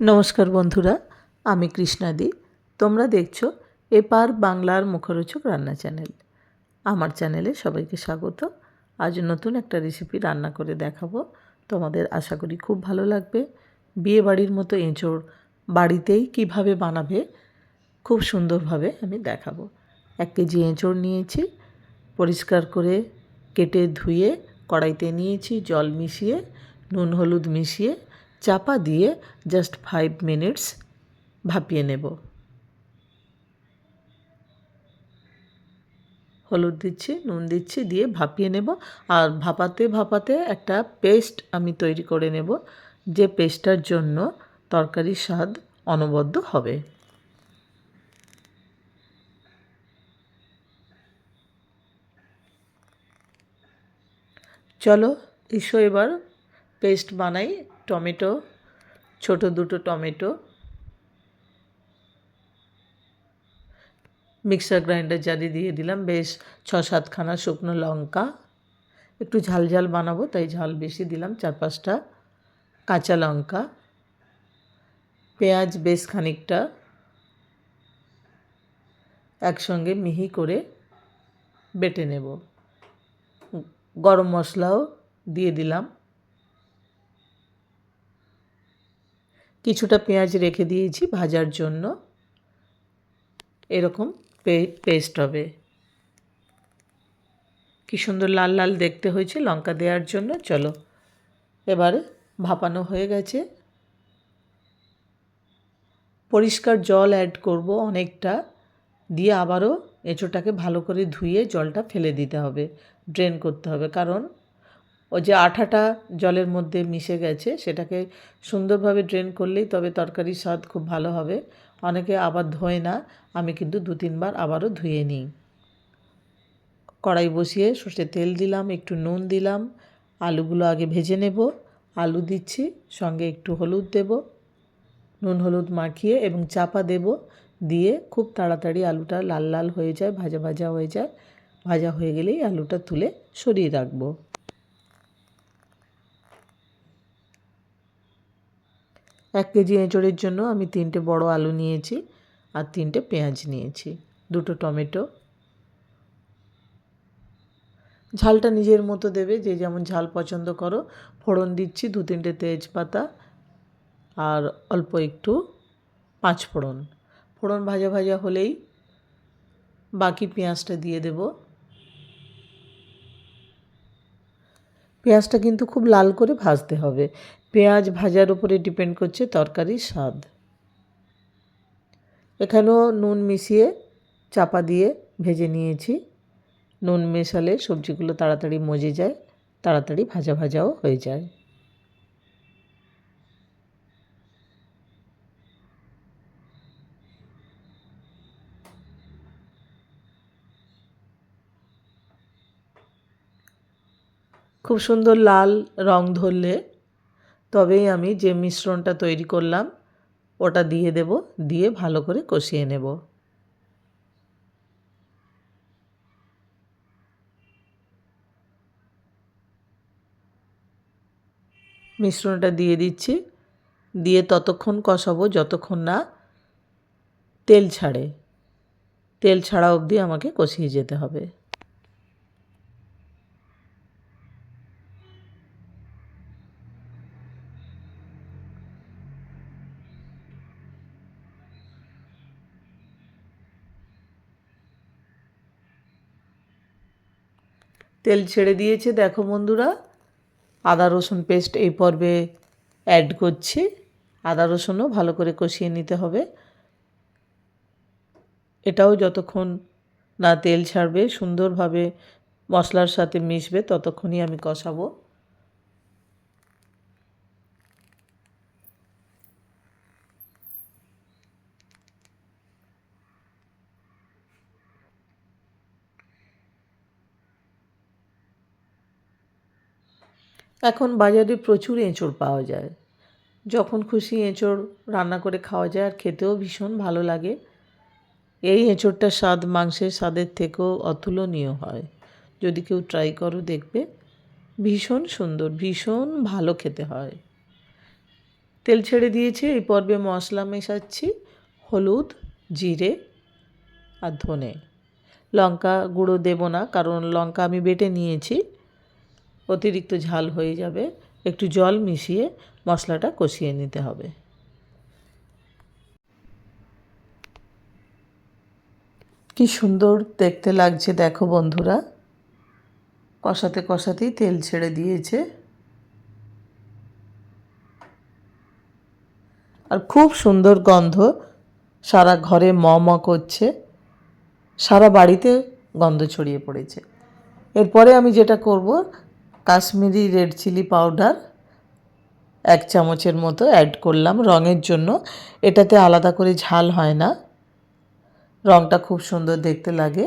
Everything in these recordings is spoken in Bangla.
নমস্কার বন্ধুরা, আমি কৃষ্ণাদি। তোমরা দেখছ এপার বাংলার মুখরোচক রান্না চ্যানেল। আমার চ্যানেলে সবাইকে স্বাগত। আজ নতুন একটা রেসিপি রান্না করে দেখাবো। তোমাদের আশা করি খুব ভালো লাগবে। বিয়ে বাড়ির মতো এঁচোড় বাড়িতেই কীভাবে বানাবে, খুব সুন্দরভাবে আমি দেখাবো। এক কেজি এঁচোড় নিয়েছি, পরিষ্কার করে কেটে ধুয়ে কড়াইতে নিয়েছি, জল মিশিয়ে, নুন, হলুদ মিশিয়ে চাপা দিয়ে জাস্ট ফাইভ মিনিটস ভাপিয়ে নেব। হলুদ দিচ্ছি, নুন দিচ্ছি, দিয়ে ভাপিয়ে নেব। আর ভাপাতে ভাপাতে একটা পেস্ট আমি তৈরি করে নেব, যে পেস্টটার জন্য তরকারির স্বাদ অনবদ্য হবে। চলো, এসো এবার পেস্ট বানাই, টমেটো, ছোট দুটো টমেটো, মিক্সার গ্রাইন্ডার জারি দিয়ে দিলাম, বেশ ছ সাতখানা শুকনো লঙ্কা, একটু ঝাল ঝাল বানাবো, তাই ঝাল বেশি দিলাম চার পাঁচটা কাঁচা লঙ্কা, পেঁয়াজ বেশ খানিকটা একসঙ্গে মিহি করে বেটে নেব। গরম মশলাও দিয়ে দিলাম। কিছুটা পেঁয়াজ রেখে দিয়েছি ভাজার জন্য। এরকম পেস্ট হবে। কি সুন্দর লাল লাল দেখতে হয়েছে লঙ্কা দেওয়ার জন্য। চলো, এবারে ভাপানো হয়ে গেছে। পরিষ্কার জল অ্যাড করব অনেকটা। দিয়ে আবারও এঁচোটাকে ভালো করে ধুয়ে জলটা ফেলে দিতে হবে ড্রেন করতে হবে। কারণ ও যে আঠাটা জলের মধ্যে মিশে গেছে, সেটাকে সুন্দরভাবে ড্রেন করলেই তবে তরকারির স্বাদ খুব ভালো হবে। অনেকে আবার ধোয় না, আমি কিন্তু দু তিনবার আবারও ধুয়ে নিই। কড়াই বসিয়ে সর্ষে তেল দিলাম, একটু নুন দিলাম, আলুগুলো আগে ভেজে নেব। আলু দিচ্ছি, সঙ্গে একটু হলুদ দেব, নুন হলুদ মাখিয়ে এবং চাপা দেব, দিয়ে খুব তাড়াতাড়ি আলুটা লাল লাল হয়ে যায়, ভাজা ভাজা হয়ে যায়। ভাজা হয়ে গেলেই আলুটা তুলে সরিয়ে রাখব। এক কেজি এঁচড়ের জন্য আমি তিনটে বড় আলু নিয়েছি আর তিনটে পেঁয়াজ নিয়েছি, দুটো টমেটো। ঝালটা নিজের মতো দেবে, যে যেমন ঝাল পছন্দ করো। ফোড়ন দিচ্ছি দু তিনটে তেজপাতা আর অল্প একটু পাঁচ ফোড়ন। ফোড়ন ভাজা ভাজা হলেই বাকি পেঁয়াজটা দিয়ে দেব। পেঁয়াজটা কিন্তু খুব লাল করে ভাজতে হবে। পেঁয়াজ ভাজার উপরে ডিপেন্ড করছে তরকারির স্বাদ। এখানেও নুন মিশিয়ে চাপা দিয়ে ভেজে নিয়েছি। নুন মেশালে সবজিগুলো তাড়াতাড়ি মজে যায়, তাড়াতাড়ি ভাজা ভাজাও হয়ে যায়। খুব সুন্দর লাল রং ধরলে তবেই আমি যে মিশ্রণটা তৈরি করলাম, ওটা দিয়ে দেব, দিয়ে ভালো করে কষিয়ে নেব। মিশ্রণটা দিয়ে দিচ্ছি, দিয়ে ততক্ষণ কষাবো যতক্ষণ না তেল ছাড়ে। তেল ছাড়া অবধি আমাকে কষিয়ে যেতে হবে। তেল ছেড়ে দিয়েছে। দেখো বন্ধুরা, আদা রসুন পেস্ট এই পর্বে অ্যাড করছি। আদা রসুনও ভালো করে কষিয়ে নিতে হবে। এটাও যতক্ষণ না তেল ছাড়বে, সুন্দরভাবে মশলার সাথে মিশবে, ততক্ষণই আমি কষাবো। এখন বাজারে প্রচুর এঁচড় পাওয়া যায়। যখন খুশি এঁচড় রান্না করে খাওয়া যায় আর খেতেও ভীষণ ভালো লাগে। এই এঁচড়টার স্বাদ মাংসের স্বাদের থেকেও অতুলনীয় হয়। যদি কেউ ট্রাই করো দেখবে, ভীষণ সুন্দর, ভীষণ ভালো খেতে হয়। তেল ছেড়ে দিয়েছে, এই পর্বে মশলা মেশাচ্ছি, হলুদ, জিরে আর ধনে। লঙ্কা গুঁড়ো দেবো না, কারণ লঙ্কা আমি বেটে নিয়েছি। অতিরিক্ত ঝাল হয়ে যাবে। একটু জল মিশিয়ে মশলাটা কষিয়ে নিতে হবে। কি সুন্দর দেখতে লাগছে দেখো বন্ধুরা। কষাতে কষাতেই তেল ছেড়ে দিয়েছে। আর খুব সুন্দর গন্ধ। সারা ঘরে ম ম করছে। সারা বাড়িতে গন্ধ ছড়িয়ে পড়েছে। এরপরে আমি যেটা করব কাশ্মীরি রেড চিলি পাউডার এক চামচের মতো অ্যাড করলাম রঙের জন্য। এটাতে আলাদা করে ঝাল হয় না। রঙটা খুব সুন্দর দেখতে লাগে।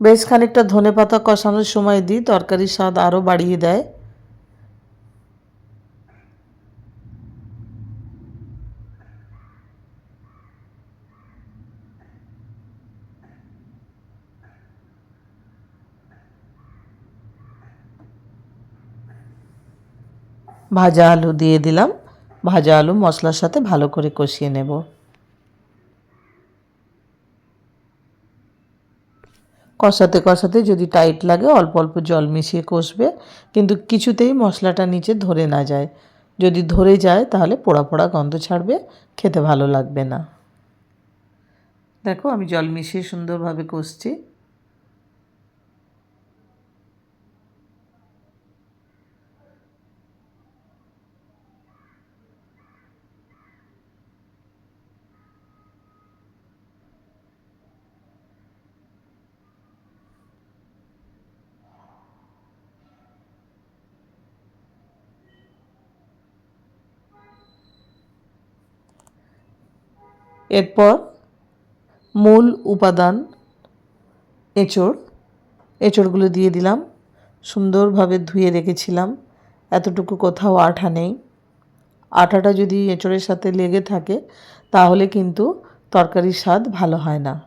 বেশ খানিকটা ধনে পাতা কষানোর সময় দিই, তরকারির স্বাদ আরও বাড়িয়ে দেয়। ভাজা আলু দিয়ে দিলাম। ভাজা আলু মশলার সাথে ভালো করে কষিয়ে নেব। কষাতে কষাতে যদি টাইট লাগে, অল্প অল্প জল মিশিয়ে কষবে। কিন্তু কিছুতেই মশলাটা নিচে ধরে না যায়। যদি ধরে যায়, তাহলে পোড়া পোড়া গন্ধ ছাড়বে, খেতে ভালো লাগবে না। দেখো, আমি জল মিশিয়ে সুন্দরভাবে কষছি। এরপর মূল উপাদান এঁচড়। এঁচড়গুলো দিয়ে দিলাম। সুন্দরভাবে ধুয়ে রেখেছিলাম। এতটুকু কোথাও আঠা নেই। আঠাটা যদি এঁচড়ের সাথে লেগে থাকে, তাহলে কিন্তু তরকারির স্বাদ ভালো হয় না।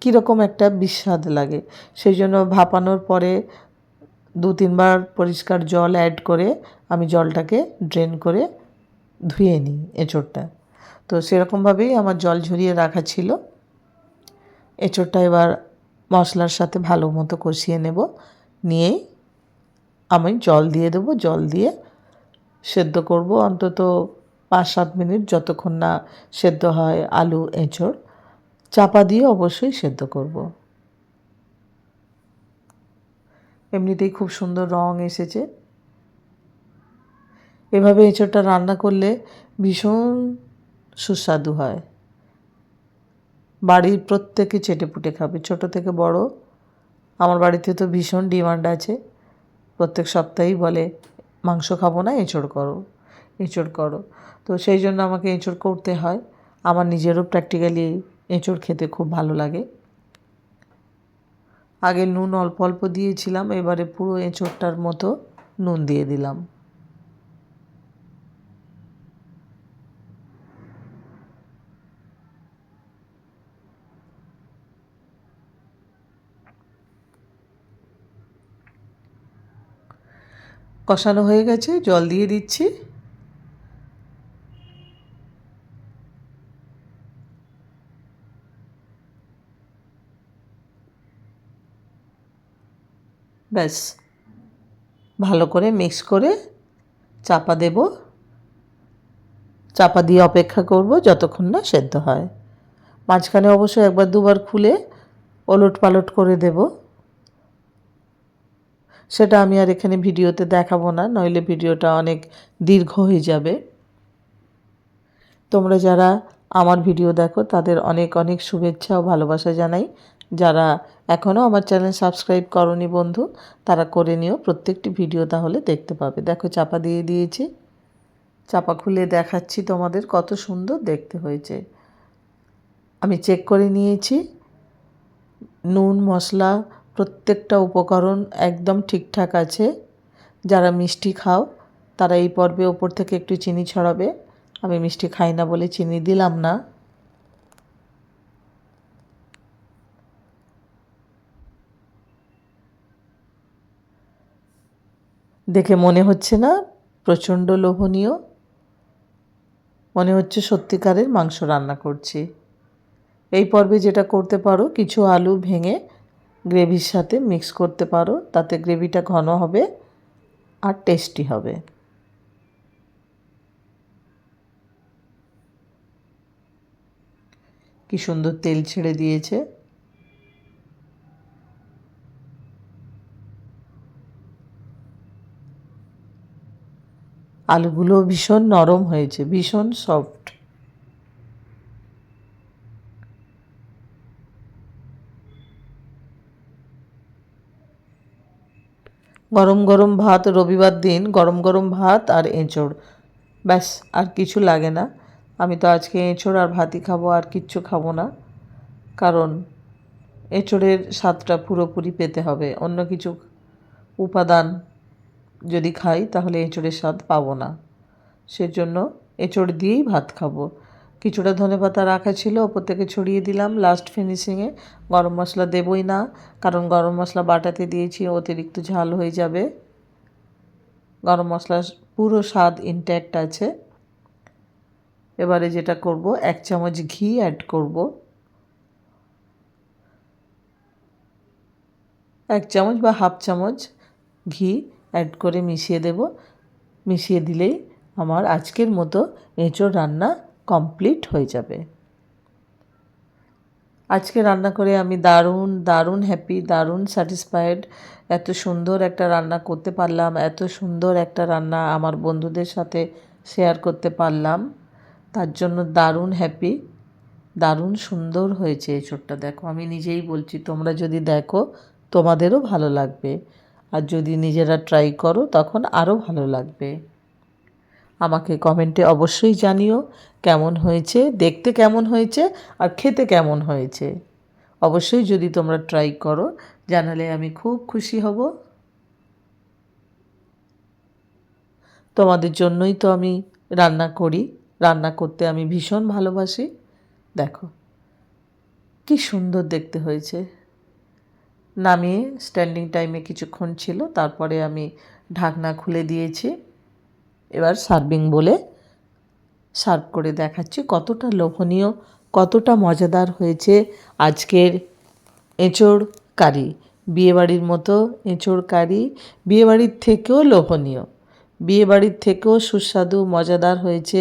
কীরকম একটা বিস্বাদ লাগে। সেই জন্য ভাপানোর পরে দু তিনবার পরিষ্কার জল অ্যাড করে আমি জলটাকে ড্রেন করে ধুয়ে নিই এঁচড়টা। তো সেরকমভাবেই আমার জল ঝরিয়ে রাখা ছিল। এঁচোড়টা এবার মশলার সাথে ভালো মতো কষিয়ে নেব। নিয়েই আমি জল দিয়ে দেবো, জল দিয়ে সেদ্ধ করব। অন্তত পাঁচ সাত মিনিট যতক্ষণ না সেদ্ধ হয় আলু, এঁচোড়, চাপা দিয়ে অবশ্যই সেদ্ধ করব। এমনিতেই খুব সুন্দর রং এসেছে। এভাবে এঁচোড়টা রান্না করলে ভীষণ সুস্বাদু হয়। বাড়ির প্রত্যেকে চেটেপুটে খাবে। ছোট থেকে বড়, আমার বাড়িতে তো ভীষণ ডিমান্ড আছে। প্রত্যেক সপ্তাহেই বলে, মাংস খাব না, এঁচড় করো এঁচড় করো। তো সেই জন্য আমাকে এঁচড় করতে হয়। আমার নিজেরও প্র্যাকটিক্যালি এঁচড় খেতে খুব ভালো লাগে। আগে নুন অল্প অল্প দিয়েছিলাম, এবারে পুরো এঁচড়টার মতো নুন দিয়ে দিলাম। কষানো হয়ে গেছে, জল দিয়ে দিচ্ছি। ব্যাস, ভালো করে মিক্স করে চাপা দেব। চাপা দিয়ে অপেক্ষা করব যতক্ষণ না সেদ্ধ হয়। মাঝখানে অবশ্যই একবার দুবার খুলে ওলট পালট করে দেবো। সেটা আমি আর এখানে ভিডিওতে দেখাবো না, নইলে ভিডিওটা অনেক দীর্ঘ হয়ে যাবে। তোমরা যারা আমার ভিডিও দেখো, তাদের অনেক অনেক শুভেচ্ছা ও ভালোবাসা জানাই। যারা এখনও আমার চ্যানেল সাবস্ক্রাইব করনি বন্ধু, তারা করে নিও, প্রত্যেকটি ভিডিও তাহলে দেখতে পাবে। দেখো, চাপা দিয়ে দিয়েছি। চাপা খুলে দেখাচ্ছি তোমাদের কত সুন্দর দেখতে হয়েছে। আমি চেক করে নিয়েছি। নুন, মশলা প্রত্যেকটা উপকরণ একদম ঠিকঠাক আছে। যারা মিষ্টি খাও, তারা এই পর্বে ওপর থেকে একটু চিনি ছড়াবে। আমি মিষ্টি খাই না বলে চিনি দিলাম না। দেখে মনে হচ্ছে না? প্রচণ্ড লোভনীয়। মনে হচ্ছে সত্যিকারের মাংস রান্না করছি। এই পর্বে যেটা করতে পারো, কিছু আলু ভেঙে গ্রেভির সাথে মিক্স করতে পারো, তাতে গ্রেভিটা ঘন হবে আর টেস্টি হবে। কি সুন্দর তেল ছেড়ে দিয়েছে। আলুগুলো ভীষণ নরম হয়েছে, ভীষণ সফট। গরম গরম ভাত রবিবার দিন, গরম গরম ভাত আর এঁচড়। ব্যাস, আর কিছু লাগে না। আমি তো আজকে এঁচড় আর ভাতই খাব, আর কিচ্ছু খাব না। কারণ এঁচড়ের স্বাদটা পুরোপুরি পেতে হবে। অন্য কিছু উপাদান যদি খাই, তাহলে এঁচড়ের স্বাদ পাবো না। সেজন্য এঁচড় দিয়েই ভাত খাব। কিছুটা ধনে পাতা রাখা ছিল, ওপর থেকে ছড়িয়ে দিলাম। লাস্ট ফিনিশিংয়ে গরম মশলা দেবই না, কারণ গরম মশলা বাটাতে দিয়েছি, অতিরিক্ত ঝাল হয়ে যাবে। গরম মশলার পুরো স্বাদ ইনট্যাক্ট আছে। এবারে যেটা করব, এক চামচ ঘি অ্যাড করব। এক চামচ বা হাফ চামচ ঘি অ্যাড করে মিশিয়ে দেব। মিশিয়ে দিলেই আমার আজকের মতো এঁচোড় রান্না কমপ্লিট হয়ে যাবে। আজকে রান্না করে আমি দারুণ দারুণ হ্যাপি দারুণ স্যাটিসফাইড এত সুন্দর একটা রান্না করতে পারলাম, এত সুন্দর একটা রান্না আমার বন্ধুদের সাথে শেয়ার করতে পারলাম। তার জন্য দারুণ হ্যাপি দারুণ সুন্দর হয়েছে এই চোটটা দেখো, আমি নিজেই বলছি, তোমরা যদি দেখো, তোমাদেরও ভালো লাগবে। আর যদি নিজেরা ট্রাই করো, তখন আরও ভালো লাগবে। আমাকে কমেন্টে অবশ্যই জানিও কেমন হয়েছে, দেখতে কেমন হয়েছে আর খেতে কেমন হয়েছে। অবশ্যই যদি তোমরা ট্রাই করো, জানালে আমি খুব খুশি হব। তোমাদের জন্যই তো আমি রান্না করি, রান্না করতে আমি ভীষণ ভালোবাসি। দেখো, কি সুন্দর দেখতে হয়েছে। নামিয়ে স্ট্যান্ডিং টাইমে কিছুক্ষণ ছিল, তারপরে আমি ঢাকনা খুলে দিয়েছি। এবার সার্ভিং বলে সার্ভ করে দেখাচ্ছি কতটা লোভনীয়, কতটা মজাদার হয়েছে আজকের এঁচোড় কারি বিয়েবাড়ির মতো এঁচোড় কারি বিয়েবাড়ির থেকেও লোভনীয়, বিয়েবাড়ির থেকেও সুস্বাদু, মজাদার হয়েছে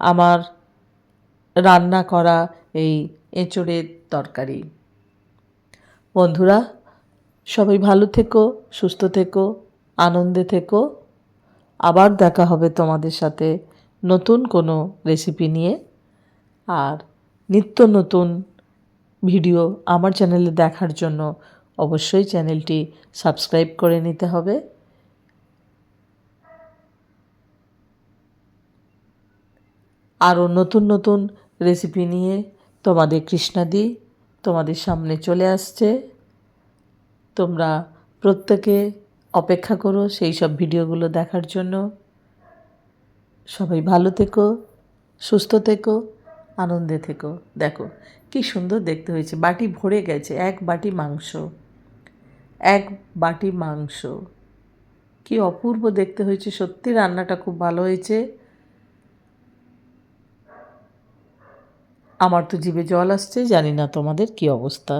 আমার রান্না করা এই এঁচোড়ের তরকারি। বন্ধুরা, সবাই ভালো থেকো, সুস্থ থেকো, আনন্দে থেকো। আবার দেখা হবে তোমাদের সাথে নতুন কোনো রেসিপি নিয়ে। আর নিত্য নতুন ভিডিও আমার চ্যানেলে দেখার জন্য অবশ্যই চ্যানেলটি সাবস্ক্রাইব করে নিতে হবে। আরও নতুন নতুন রেসিপি নিয়ে তোমাদের কৃষ্ণাদি তোমাদের সামনে চলে আসছে। তোমরা প্রত্যেকে অপেক্ষা করো সেই সব ভিডিওগুলো দেখার জন্য। সবাই ভালো থেকো, সুস্থ থেকো, আনন্দে থেকো। দেখো, কি সুন্দর দেখতে হয়েছে। বাটি ভরে গেছে, এক বাটি মাংস। এক বাটি মাংস। কি অপূর্ব দেখতে হয়েছে, সত্যি রান্নাটা খুব ভালো হয়েছে। আমার তো জিভে জল আসছে, জানি না তোমাদের কি অবস্থা।